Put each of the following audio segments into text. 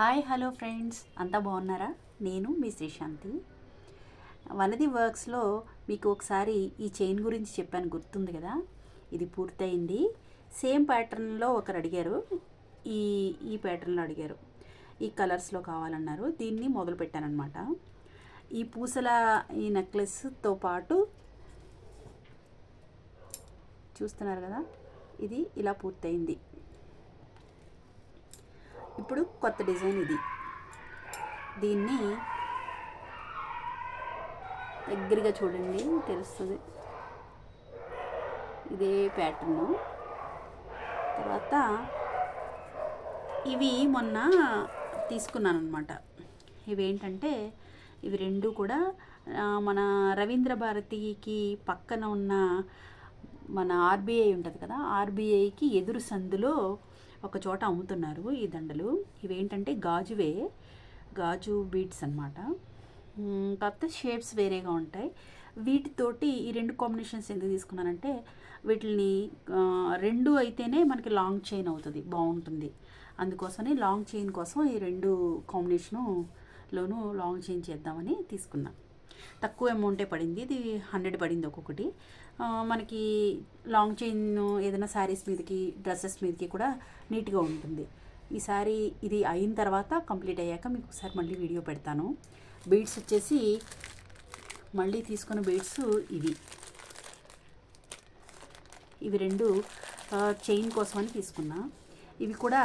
Hi hello friends. అంతా బాగున్నారా? నేను మీ శ్రీశాంతి. వనది వర్క్స్లో మీకు ఒకసారి ఈ చైన్ గురించి చెప్పాను గుర్తుంది కదా? ఇది పూర్తయింది. సేమ్ ప్యాటర్న్లో ఒకరు అడిగారు. ఈ ఈ ప్యాటర్న్లో అడిగారు. ఈ కలర్స్లో కావాలన్నారు. దీన్ని మొదలు పెట్టానమాట ఈ పూసల ఈ నెక్లెస్తో పాటు చూస్తున్నారు కదా? ఇది ఇలా పూర్తయింది. ఇప్పుడు కొత్త డిజైన్ ఇది. దీన్ని దగ్గరగా చూడండి తెలుస్తుంది. ఇదే ప్యాటర్ను. తర్వాత ఇవి మొన్న తీసుకున్నాను అనమాట ఇవి ఇవి రెండు కూడా మన రవీంద్ర భారతికి పక్కన ఉన్న మన ఆర్బీఐ ఉంటుంది కదా ఆర్బీఐకి ఎదురు సందులో ఒక చోట అమ్ముతున్నారు ఈ దండలు. ఇవేంటంటే గాజువే గాజు బీడ్స్ అనమాట కాకపోతే షేప్స్ వేరేగా ఉంటాయి. వీటితోటి ఈ రెండు కాంబినేషన్స్ ఎందుకు తీసుకున్నానంటే వీటిని రెండు అయితేనే మనకి లాంగ్ చైన్ అవుతుంది బాగుంటుంది. అందుకోసమని లాంగ్ చైన్ కోసం ఈ రెండు కాంబినేషనులోనూ లాంగ్ చైన్ చేద్దామని తీసుకున్నాను తక్కువ అమౌంటే పడింది. ఇది హండ్రెడ్ పడింది ఒక్కొక్కటి. మనకి లాంగ్ చైన్ ఏదైనా శారీస్ మీదకి డ్రెస్సెస్ మీదకి కూడా నీట్గా ఉంటుంది. ఈ సారీ ఇది అయిన తర్వాత కంప్లీట్ అయ్యాక మీకు ఒకసారి మళ్ళీ వీడియో పెడతాను. బీడ్స్ వచ్చేసి మళ్ళీ తీసుకున్న బీడ్స్ ఇవి. ఇవి రెండు చైన్ కోసమని తీసుకున్నా. ఇవి కూడా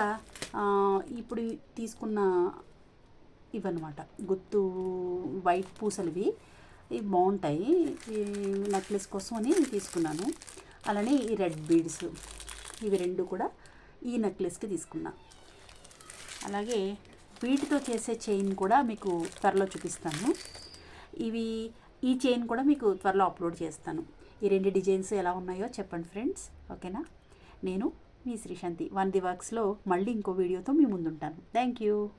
ఇప్పుడు తీసుకున్న ఇవన్నమాట. గుత్తు వైట్ పూసలువి. ఇవి ఇవి బాగుంటాయి. ఈ నెక్లెస్ కోసం అని తీసుకున్నాను. అలానే ఈ రెడ్ బీడ్స్ ఇవి రెండు కూడా ఈ నెక్లెస్కి తీసుకున్నా. అలాగే వీటితో చేసే చైన్ కూడా మీకు త్వరలో చూపిస్తాను. ఇవి ఈ చైన్ కూడా మీకు త్వరలో అప్లోడ్ చేస్తాను. ఈ రెండు డిజైన్స్ ఎలా ఉన్నాయో చెప్పండి ఫ్రెండ్స్. ఓకేనా? నేను మీ శ్రీశాంతి. వన్ ది వర్క్స్లో మళ్ళీ ఇంకో వీడియోతో మీ ముందుంటాను. Thank you.